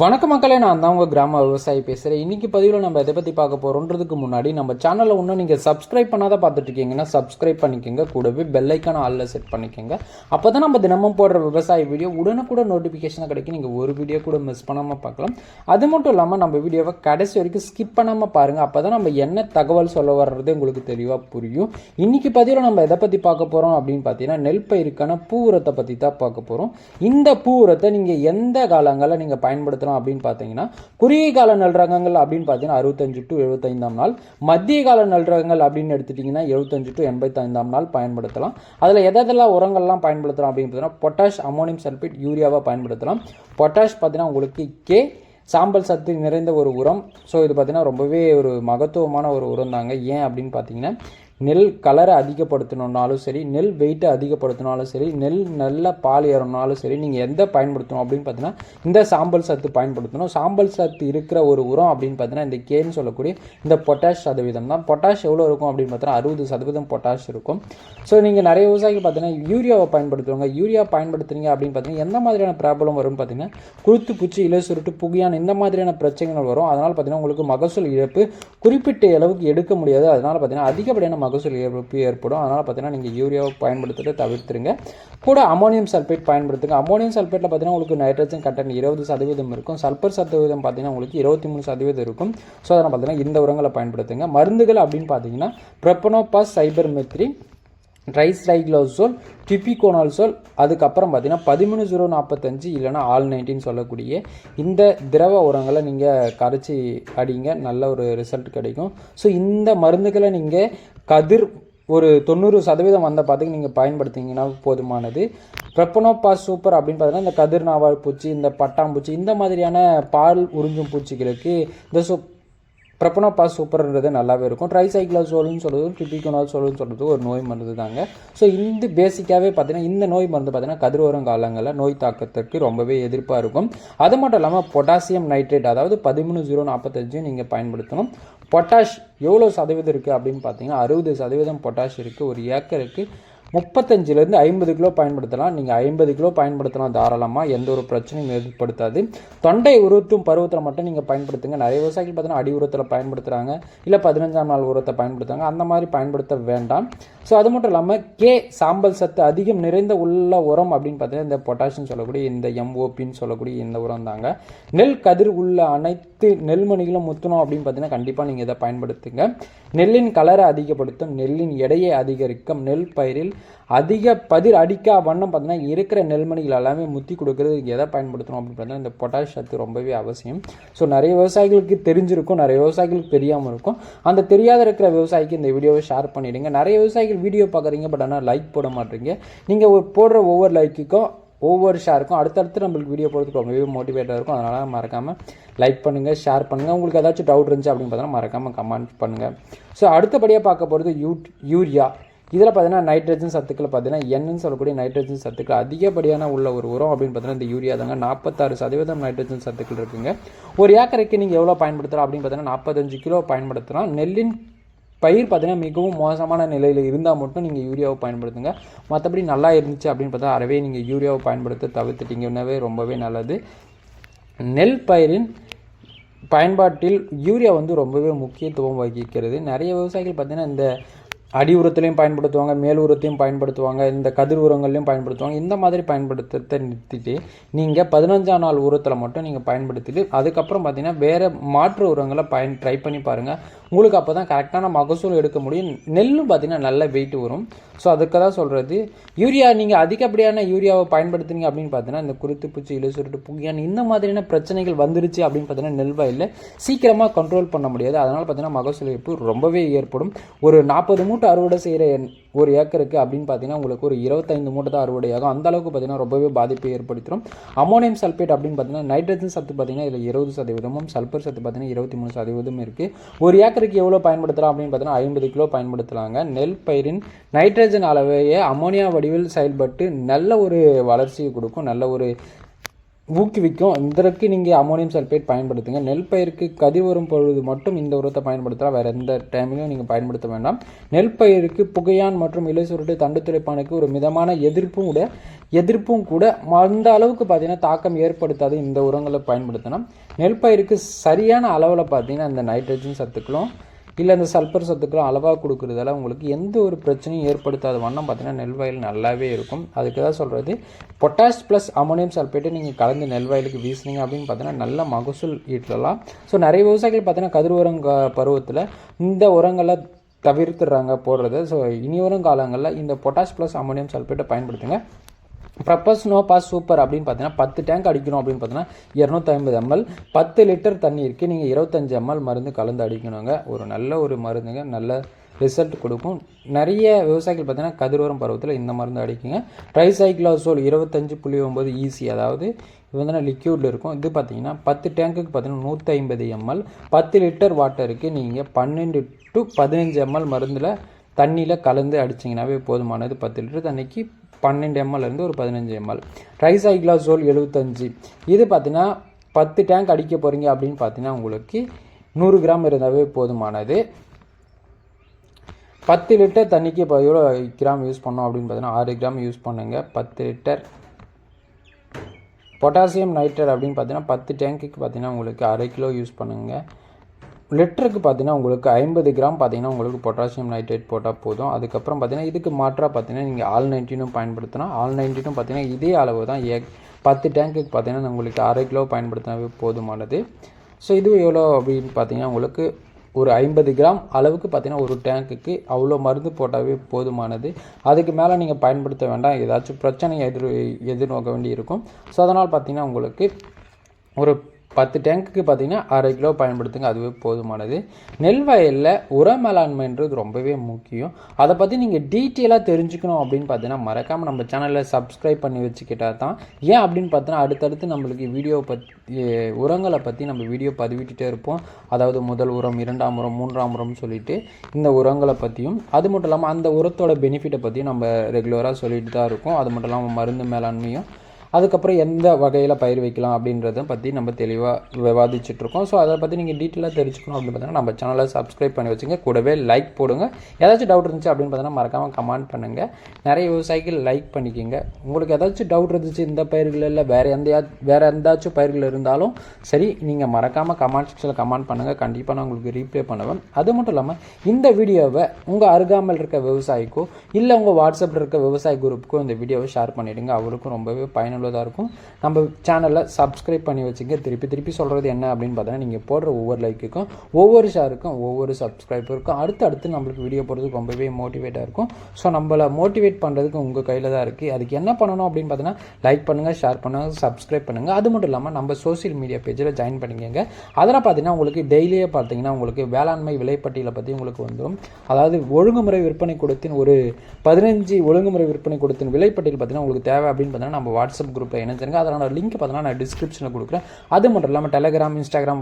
வணக்க மக்களே நான் தான் உங்கள் கிராம விவசாயி பேசுகிறேன் இன்னைக்கு பதிவில் நம்ம எதை பற்றி பார்க்க போகிறோன்றதுக்கு முன்னாடி நம்ம சேனலை ஒன்றும் நீங்கள் சப்ஸ்கிரைப் பண்ணாத பார்த்துட்டு இருக்கீங்கன்னா சப்ஸ்கிரைப் பண்ணிக்கோங்க. கூடவே பெல்லைக்கான ஆளில் செட் பண்ணிக்கோங்க. அப்போ தான் நம்ம தினமும் போடுற விவசாய வீடியோ உடனுக்குடன் நோட்டிஃபிகேஷனாக கிடைக்கும். நீங்கள் ஒரு வீடியோ கூட மிஸ் பண்ணாமல் பார்க்கலாம். அது மட்டும் இல்லாமல் நம்ம வீடியோவை கடைசி வரைக்கும் ஸ்கிப் பண்ணாமல் பாருங்கள் அப்போ தான் நம்ம என்ன தகவல் சொல்ல வர்றது உங்களுக்கு தெளிவாக புரியும். இன்னைக்கு பதிவில் நம்ம எதை பற்றி பார்க்க போகிறோம் அப்படின்னு பார்த்தீங்கன்னா நெல் பயிருக்கான பூ உரத்தை பற்றி தான் பார்க்க போகிறோம் இந்த பூ உரத்தை நீங்கள் எந்த காலங்களில் நீங்கள் பயன்படுத்தலாம் அப்படின்னு பார்த்தீங்கன்னா குறுகிய கால நல்ரகங்கள் அப்படின்னு பார்த்தீங்கன்னா அறுபத்தஞ்சு டு எழுபத்தைந்தாம் நாள். மத்திய கால நல்ரகங்கள் அப்படின்னு எடுத்துட்டிங்கன்னா எழுபத்தஞ்சு டு எண்பத்தைந்தாம் நாள் பயன்படுத்தலாம். அதில் எதெல்லாம் உரங்கள்லாம் பயன்படுத்தலாம் அப்படின்னு பார்த்தீங்கன்னா பொட்டாஷ் அமோனியம் சல்பேட் யூரியாவாக பயன்படுத்தலாம். பொட்டாஷ் பார்த்தீங்கன்னா உங்களுக்கு கே சாம்பல் சத்து நிறைந்த ஒரு உரம். ஸோ இது பார்த்தீங்கன்னா ரொம்பவே ஒரு மகத்துவமான ஒரு உரம் தாங்க ஏன் அப்படின்னு பார்த்தீங்கன்னா நெல் கலரை அதிகப்படுத்தணுன்னாலும் சரி நெல் வெயிட்டை அதிகப்படுத்தினாலும் சரி நெல் நல்ல பால் ஏறணுனாலும் சரி நீங்கள் எந்த பயன்படுத்தணும் அப்படின்னு பார்த்தீங்கன்னா இந்த சாம்பல் சத்து பயன்படுத்தணும். சாம்பல் சத்து இருக்கிற ஒரு உரம் அப்படின்னு பார்த்தீங்கன்னா இந்த கேன்னு சொல்லக்கூடிய இந்த பொட்டாஷ் சதவீதம் தான். பொட்டாஷ் எவ்வளோ இருக்கும் அப்படின்னு பார்த்தீங்கன்னா அறுபது சதவீதம் பொட்டாஷ் இருக்கும். ஸோ நீங்கள் நிறைய விவசாயிகள் பார்த்தீங்கன்னா யூரியாவை பயன்படுத்துவாங்க யூரியா பயன்படுத்துறீங்க அப்படின்னு பார்த்தீங்கன்னா எந்த மாதிரியான ப்ராப்ளம் வரும்னு பார்த்தீங்கன்னா குருத்து பூச்சி இலை சுருட்டு புகையான இந்த மாதிரியான பிரச்சனைகள் வரும். அதனால் பார்த்தீங்கன்னா உங்களுக்கு மகசூல் இழப்பு குறிப்பிட்ட அளவுக்கு எடுக்க முடியாது. அதனால் பார்த்தீங்கன்னா அதிகப்படியான மகசூல் இழப்பு ஏற்படும். அதனால் பார்த்தீங்கன்னா நீங்கள் யூரியாவை பயன்படுத்துகிட்டு தவிர்த்துருங்க. கூட அமோனியம் சல்ஃபேட் பயன்படுத்துங்க. அமோனியம் சல்ஃபேட்டில் பார்த்தீங்கன்னா உங்களுக்கு நைட்ரஜன் கட்டன் இருபது சதவீதம் இருக்கும். சல்பர் சதவீதம் பார்த்தீங்கன்னா உங்களுக்கு இருபத்தி மூணு சதவீதம் இருக்கும். ஸோ அதனால் பார்த்தீங்கன்னா இந்த உரங்களை பயன்படுத்துங்க. மருந்துகள் அப்படின்னு பார்த்தீங்கன்னா ப்ரெப்பனோபாஸ் சைபர் மெத்ரி ட்ரைஸ்ரைக்ளோசோல் டிபிகோனால்சோல் அதுக்கப்புறம் பார்த்தீங்கன்னா பதிமூணு ஜீரோ நாற்பத்தஞ்சு இல்லைனா ஆல் நைன்டின்னு சொல்லக்கூடிய இந்த திரவ உரங்களை நீங்கள் கரைச்சி அடிங்க. நல்ல ஒரு ரிசல்ட் கிடைக்கும். ஸோ இந்த மருந்துகளை நீங்கள் கதிர் ஒரு தொண்ணூறு சதவீதம் வந்த பார்த்துக்கு நீங்கள் பயன்படுத்திங்கன்னா போதுமானது. ப்ரெப்பனோபாஸ் சூப்பர் அப்படின்னு பார்த்தீங்கன்னா இந்த கதிர் நாவால் பூச்சி இந்த பட்டாம்பூச்சி இந்த மாதிரியான பால் உறிஞ்சும் பூச்சிகளுக்கு இந்த சூப் ப்ரெப்பனோபாஸ் சூப்பர்ன்றது நல்லாவே இருக்கும். ட்ரைசைக்ளோசோல்னு சொல்கிறது டிபிகோனால் சோல்னு சொல்கிறது ஒரு நோய் மருந்து தாங்க. ஸோ இந்த பேசிக்காகவே பார்த்தீங்கன்னா இந்த நோய் மருந்து பார்த்தீங்கன்னா கதிரோரம் காலங்களில் நோய் தாக்கத்திற்கு ரொம்பவே எதிர்ப்பாக இருக்கும். அது மட்டும் இல்லாமல் பொட்டாசியம் நைட்ரேட் அதாவது பதிமூணு ஜீரோ நாற்பத்தஞ்சு நீங்கள் பயன்படுத்தணும். பொட்டாஷ் எவ்வளோ சதவீதம் இருக்குது அப்படின்னு பார்த்தீங்கன்னா அறுபது சதவீதம் பொட்டாஷ் இருக்குது ஒரு ஏக்கருக்கு முப்பத்தஞ்சிலேருந்து ஐம்பது கிலோ பயன்படுத்தலாம். நீங்கள் ஐம்பது கிலோ பயன்படுத்தலாம் தாராளமாக எந்த ஒரு பிரச்சனையும் ஏற்படுத்தாது. தொண்டை உருத்தும் பருவத்தில் மட்டும் நீங்கள் பயன்படுத்துங்க. நிறைய விவசாயிகள் பார்த்தீங்கன்னா அடி உரத்தில் பயன்படுத்துகிறாங்க இல்லை பதினஞ்சாம் நாள் உரத்தை பயன்படுத்துகிறாங்க அந்த மாதிரி பயன்படுத்த வேண்டாம். ஸோ அது மட்டும் இல்லாமல் கே சாம்பல் சத்து அதிகம் நிறைந்த உள்ள உரம் அப்படின்னு பார்த்தீங்கன்னா இந்த பொட்டாசியம் சொல்லக்கூடிய இந்த எம்ஓபின்னு சொல்லக்கூடிய இந்த உரம் தாங்க. நெல் கதிர் உள்ள அனைத்து நெல்மணிகளும் முத்தணும் அப்படின்னு பார்த்தீங்கன்னா கண்டிப்பாக நீங்கள் இதை பயன்படுத்துங்க. நெல்லின் கலரை அதிகப்படுத்தும் நெல்லின் எடையை அதிகரிக்கும் நெல் பயிரில் அதிக பதிர் அடிக்கா வண்ணம் பார்த்தீங்கன்னா இருக்கிற நெல்மணிகள் எல்லாமே முத்தி கொடுக்கறதுக்கு எதை பயன்படுத்தணும் அப்படின்னு பார்த்தீங்கன்னா இந்த பொட்டாஷ் சத்து ரொம்பவே அவசியம். ஸோ நிறைய விவசாயிகளுக்கு தெரிஞ்சிருக்கும் நிறைய விவசாயிகளுக்கு தெரியாமல் இருக்கும். அந்த தெரியாத இருக்கிற விவசாயிக்கு இந்த வீடியோவை ஷேர் பண்ணிவிடுங்க நிறைய விவசாயிகள் வீடியோ பார்க்குறீங்க பட் ஆனால் லைக் போட மாட்டீங்க. நீங்கள் போடுற ஒவ்வொரு லைக்குக்கும் ஒவ்வொரு ஷேருக்கும் அடுத்தடுத்து நம்மளுக்கு வீடியோ போடுறதுக்கு ரொம்பவே மோட்டிவேட்டாக இருக்கும். அதனால் மறக்காமல் லைக் பண்ணுங்கள் ஷேர் பண்ணுங்கள் உங்களுக்கு ஏதாச்சும் டவுட் இருந்துச்சு அப்படின்னு பார்த்தீங்கன்னா மறக்காமல் கமெண்ட் பண்ணுங்கள் ஸோ அடுத்தபடியாக பார்க்க போகிறது யூ யூரியா. இதில் பார்த்தீங்கன்னா நைட்ரஜன் சத்துக்கள் பார்த்தீங்கன்னா என்னன்னு சொல்லக்கூடிய நைட்ரஜன் சத்துக்கள் அதிகப்படியான உள்ள ஒரு உரம் அப்படின்னு பார்த்தீங்கன்னா இந்த யூரியா தாங்க. நாற்பத்தாறு சதவீதம் நைட்ரஜன் சத்துக்கள் இருக்குங்க. ஒரு ஏக்கரைக்கு நீங்கள் எவ்வளோ பயன்படுத்தலாம் அப்படின்னு பார்த்தீங்கன்னா நாற்பத்தஞ்சு கிலோ பயன்படுத்தலாம். நெல்லின் பயிர் பார்த்தீங்கன்னா மிகவும் மோசமான நிலையில் இருந்தால் மட்டும் நீங்கள் யூரியாவை பயன்படுத்துங்க. மற்றபடி நல்லா இருந்துச்சு அப்படின்னு பார்த்தா அறவே நீங்கள் யூரியாவை பயன்படுத்த தவிர்த்துட்டீங்கன்னாவே ரொம்பவே நல்லது. நெல் பயிரின் பயன்பாட்டில் யூரியா வந்து ரொம்பவே முக்கியத்துவம் வகிக்கிறது. நிறைய விவசாயிகள் பார்த்திங்கன்னா இந்த அடி உரத்துலையும் பயன்படுத்துவாங்க மேல் உரத்தையும் பயன்படுத்துவாங்க இந்த கதிர் உரங்கள்லையும் பயன்படுத்துவாங்க. இந்த மாதிரி பயன்படுத்துறதை நிறுத்திட்டு நீங்கள் பதினஞ்சாம் நாள் உரத்தில் மட்டும் நீங்கள் பயன்படுத்திட்டு அதுக்கப்புறம் பார்த்தீங்கன்னா வேறு மாற்று உரங்களை பயன் ட்ரை பண்ணி பாருங்கள் உங்களுக்கு அப்போ தான் கரெக்டான மகசூல் எடுக்க முடியும். நெல்லும் பார்த்தீங்கன்னா நல்ல வெயிட் வரும். ஸோ அதுக்கு தான் சொல்கிறது யூரியா நீங்கள் அதிகப்படியான யூரியாவை பயன்படுத்துனீங்க அப்படின்னு பார்த்தீங்கன்னா இந்த குருத்து பூச்சி இலை சுருட்டு புகியான் இந்த மாதிரியான பிரச்சனைகள் வந்துருச்சு அப்படின்னு பார்த்தீங்கன்னா நெல் வயலில் சீக்கிரமாக கண்ட்ரோல் பண்ண முடியாது. அதனால் பார்த்தீங்கன்னா மகசூல் இழப்பு ரொம்பவே ஏற்படும். ஒரு நாற்பது மூட்டை அறுவடை செய்கிற ஒரு ஏக்கருக்கு அப்படின்னு பார்த்தீங்கன்னா உங்களுக்கு ஒரு இருபத்தைந்து மூட்டை தான் அறுவடை ஆகும் அந்த அளவுக்கு பார்த்தீங்கன்னா ரொம்பவே பாதிப்பை ஏற்படுத்திடும். அமோனியம் சல்பேட் அப்படின்னு பார்த்தீங்கன்னா நைட்ரஜன் சத்து பார்த்தீங்கன்னா இதில் இருபது சதவீதமும் சல்பர் சத்து பார்த்தீங்கன்னா இருபத்தி மூணு சதவீதமும் இருக்குது ஒரு ஏக்கர் ஏக்கருக்கு எவ்வளோ பயன்படுத்தலாம் அப்படின்னு பார்த்தீங்கன்னா ஐம்பது கிலோ பயன்படுத்தலாங்க. நெல் பயிரின் நைட்ரஜன் அளவையே அமோனியா வடிவில் செயல்பட்டு நல்ல ஒரு வளர்ச்சியை கொடுக்கும் நல்ல ஒரு ஊக்குவிக்கும். இதற்கு நீங்கள் அமோனியம் சல்பேட் பயன்படுத்துங்க. நெல் பயிருக்கு கதி வரும் பொழுது மட்டும் இந்த உரத்தை பயன்படுத்தலாம். வேறு எந்த டைம்லையும் நீங்கள் பயன்படுத்த வேண்டாம். நெல் பயிருக்கு புகையான் மற்றும் இலை சுருட்டு தண்டு துளைப்பானுக்கு ஒரு மிதமான எதிர்ப்பும் கூட எதிர்ப்பும் கூட அந்த அளவுக்கு பார்த்தீங்கன்னா தாக்கம் ஏற்படுத்தாது. இந்த உரங்களை பயன்படுத்தணும். நெல் பயிருக்கு சரியான அளவில் பார்த்தீங்கன்னா இந்த நைட்ரஜன் சத்துக்களும் இல்லை இந்த சல்பர் சத்துக்களும் அளவாக கொடுக்குறதால உங்களுக்கு எந்த ஒரு பிரச்சனையும் ஏற்படுத்தாத வண்ணம் பார்த்தீங்கன்னா நெல் வயல் நல்லாவே இருக்கும். அதுக்கு தான் சொல்கிறது பொட்டாஷ் ப்ளஸ் அமோனியம் சல்பேட்டை நீங்கள் கலந்து நெல் வயலுக்கு வீசுனீங்க அப்படின்னு பார்த்தீங்கன்னா நல்ல மகசூல் ஈட்டலாம். ஸோ நிறைய விவசாயிகள் பார்த்தீங்கன்னா கதிர் உரம் பருவத்தில் இந்த உரங்களை தவிர்த்துடுறாங்க போடுறது. ஸோ இனி வரும் காலங்களில் இந்த பொட்டாஷ் ப்ளஸ் அமோனியம் சல்பேட்டை பயன்படுத்துங்க. ப்ரப்பஸ் நோ பாஸ் சூப்பர் அப்படின்னு பார்த்தீங்கன்னா பத்து டேங்க் அடிக்கணும் அப்படின்னு பார்த்தீங்கன்னா இரநூத்தி எம்எல் பத்து லிட்டர் தண்ணீருக்கு நீங்கள் இருபத்தஞ்சு எம்எல் மருந்து கலந்து அடிக்கணுங்க. ஒரு நல்ல ஒரு மருந்துங்க. நல்ல ரிசல்ட் கொடுக்கும். நிறைய விவசாயிகள் பார்த்தீங்கன்னா கதிரோரம் பருவத்தில் இந்த மருந்து அடிக்குங்க. ட்ரைசைக்ளோசோல் இருபத்தஞ்சு புள்ளி ஒம்பது ஈஸி அதாவது இது வந்து லிக்யூடில் இருக்கும். இது பார்த்தீங்கன்னா பத்து டேங்குக்கு பார்த்தீங்கன்னா நூற்றி ஐம்பது எம்எல் பத்து லிட்டர் வாட்டருக்கு நீங்கள் பன்னெண்டு டு பதினஞ்சு எம்எல் மருந்தில் தண்ணியில் கலந்து அடிச்சிங்கனாவே போதுமானது பத்து லிட்டர் தண்ணிக்கு பன்னெண்டு எம்எல் இருந்து ஒரு பதினஞ்சு எம்எல் ட்ரைசைக்ளாசோல் எழுபத்தஞ்சு இது பார்த்தீங்கன்னா பத்து டேங்க் அடிக்க போகிறீங்க அப்படின்னு பார்த்தீங்கன்னா உங்களுக்கு நூறு கிராம் இருந்தாவே போதுமானது. பத்து லிட்டர் தண்ணிக்கு இப்போ எவ்வளோ கிராம் யூஸ் பண்ணோம் அப்படின்னு பார்த்தீங்கன்னா ஆறு கிராம் யூஸ் பண்ணுங்கள் பத்து லிட்டர். பொட்டாசியம் நைட்ரேட் அப்படின்னு பார்த்தீங்கன்னா பத்து டேங்க்குக்கு பார்த்தீங்கன்னா உங்களுக்கு அரை கிலோ யூஸ் பண்ணுங்கள் லிட்டருக்கு பார்த்தீங்கன்னா உங்களுக்கு ஐம்பது கிராம் பார்த்தீங்கன்னா உங்களுக்கு பொட்டாசியம் நைட்ரேட் போட்டால் போதும். அதுக்கப்புறம் பார்த்தீங்கன்னா இதுக்கு மாற்றாக பார்த்தீங்கன்னா நீங்கள் ஆல் நைன்டீனும் பயன்படுத்தினா ஆல் நைன்டீனும் பார்த்தீங்கன்னா இதே அளவு தான் ஏ பத்து டேங்க்குக்கு பார்த்தீங்கன்னா உங்களுக்கு அரை கிலோ பயன்படுத்தினாவே போதுமானது. ஸோ இது எவ்வளோ அப்படின்னு பார்த்தீங்கன்னா உங்களுக்கு ஒரு ஐம்பது கிராம் அளவுக்கு பார்த்தீங்கன்னா ஒரு டேங்க்குக்கு அவ்வளோ மருந்து போட்டாவே போதுமானது. அதுக்கு மேலே நீங்கள் பயன்படுத்த வேண்டாம். ஏதாச்சும் பிரச்சனை எதிர் எதிர்நோக்க வேண்டி இருக்கும் ஸோ அதனால் பார்த்தீங்கன்னா உங்களுக்கு ஒரு பத்து டேங்க்குக்கு பார்த்தீங்கன்னா அரை கிலோ பயன்படுத்துங்க அதுவே போதுமானது. நெல் வயலில் உர மேலாண்மைன்றது ரொம்பவே முக்கியம். அதை பற்றி நீங்கள் டீட்டெயிலாக தெரிஞ்சுக்கணும் அப்படின்னு பார்த்தீங்கன்னா மறக்காமல் நம்ம சேனலில் சப்ஸ்கிரைப் பண்ணி வச்சுக்கிட்டா தான் ஏன் அப்படின்னு பார்த்தோன்னா அடுத்தடுத்து நம்மளுக்கு வீடியோ பற்றி உரங்களை பற்றி நம்ம வீடியோ பதிவிட்டுட்டே இருப்போம். அதாவது முதல் உரம் இரண்டாம் உரம் மூன்றாம் உரம்னு சொல்லிட்டு இந்த உரங்களை பற்றியும் அது மட்டும் இல்லாமல் அந்த உரத்தோட பெனிஃபிட்டை பற்றியும் நம்ம ரெகுலராக சொல்லிட்டு தான் இருக்கோம். அது மட்டும் இல்லாமல் மருந்து மேலாண்மையும் அதுக்கப்புறம் எந்த வகையில் பயிர் வைக்கலாம் அப்படின்றத பற்றி நம்ம தெளிவாக விவாதிச்சுட்ருக்கோம் ஸோ அதை பற்றி நீங்கள் டீட்டெயிலாக தெரிஞ்சுக்கணும் அப்படின்னு பார்த்தீங்கன்னா நம்ம சேனலை சப்ஸ்கிரைப் பண்ணி வச்சுங்க. கூடவே லைக் போடுங்க. ஏதாச்சும் டவுட் இருந்துச்சு அப்படின்னு பார்த்தீங்கன்னா மறக்காமல் கமெண்ட் பண்ணுங்கள் நிறைய விவசாயிகள் லைக் பண்ணிக்கிங்க. உங்களுக்கு ஏதாச்சும் டவுட் இருந்துச்சு இந்த பயிர்கள் இல்லை வேறு எந்த வேறு எந்தாச்சும் பயிர்கள் இருந்தாலும் சரி நீங்கள் மறக்காமல் கமெண்ட் செக்ஷனில் கமெண்ட் பண்ணுங்கள் கண்டிப்பாக நான் உங்களுக்கு ரீப்ளே பண்ணுவேன். அது மட்டும் இல்லாமல் இந்த வீடியோவை உங்கள் அருகாமல் இருக்க விவசாயிக்கோ இல்லை உங்கள் வாட்ஸ்அப்பில் இருக்க விவசாய குரூப்புக்கோ இந்த வீடியோவை ஷேர் பண்ணிவிடுங்க அவருக்கும் ரொம்பவே பயனுள்ளதாக இருக்கும். நம்ம சேனலில் சப்ஸ்கிரைப் பண்ணி வச்சுங்க திருப்பி திருப்பி சொல்கிறது என்ன அப்படின்னு பார்த்தோன்னா நீங்கள் போடுற ஒவ்வொரு லைக்குக்கும் ஒவ்வொரு ஷேருக்கும் ஒவ்வொரு சப்ஸ்கிரைபருக்கும் அடுத்து அடுத்து நம்மளுக்கு வீடியோ போடுறதுக்கு ரொம்பவே மோட்டிவேட்டாக இருக்கும். ஸோ நம்மளை மோட்டிவேட் பண்ணுறதுக்கு உங்கள் கையில் தான் இருக்குது அதுக்கு என்ன பண்ணணும் அப்படின்னு பார்த்தீங்கன்னா லைக் பண்ணுங்கள் ஷேர் பண்ணுங்கள் சப்ஸ்கிரைப் பண்ணுங்கள் அது மட்டும் இல்லாமல் நம்ம சோஷியல் மீடியா பேஜில் ஜாயின் பண்ணிக்கங்க. அதில் பார்த்தீங்கன்னா உங்களுக்கு டெய்லியே பார்த்தீங்கன்னா உங்களுக்கு வேளாண்மை விலைப்பட்டியலை பற்றி உங்களுக்கு வந்துடும் அதாவது ஒழுங்குமுறை விற்பனை கொடுத்தின் ஒரு பதினஞ்சு ஒழுங்குமுறை விற்பனை கொடுத்தின் விலைப்பட்டியல் பார்த்தீங்கன்னா உங்களுக்கு தேவை அப்படின்னு பார்த்தீங்கன்னா நம்ம வாட்ஸ்அப் குரூப்பில் இணைஞ்சிருங்க. அதனோட லிங்க் பார்த்தீங்கன்னா நான் டிஸ்கிரிப்ஷனில் கொடுக்குறேன். அது மட்டும் இல்லாமல் டெலிகிராம் இன்ஸ்டாகிராம்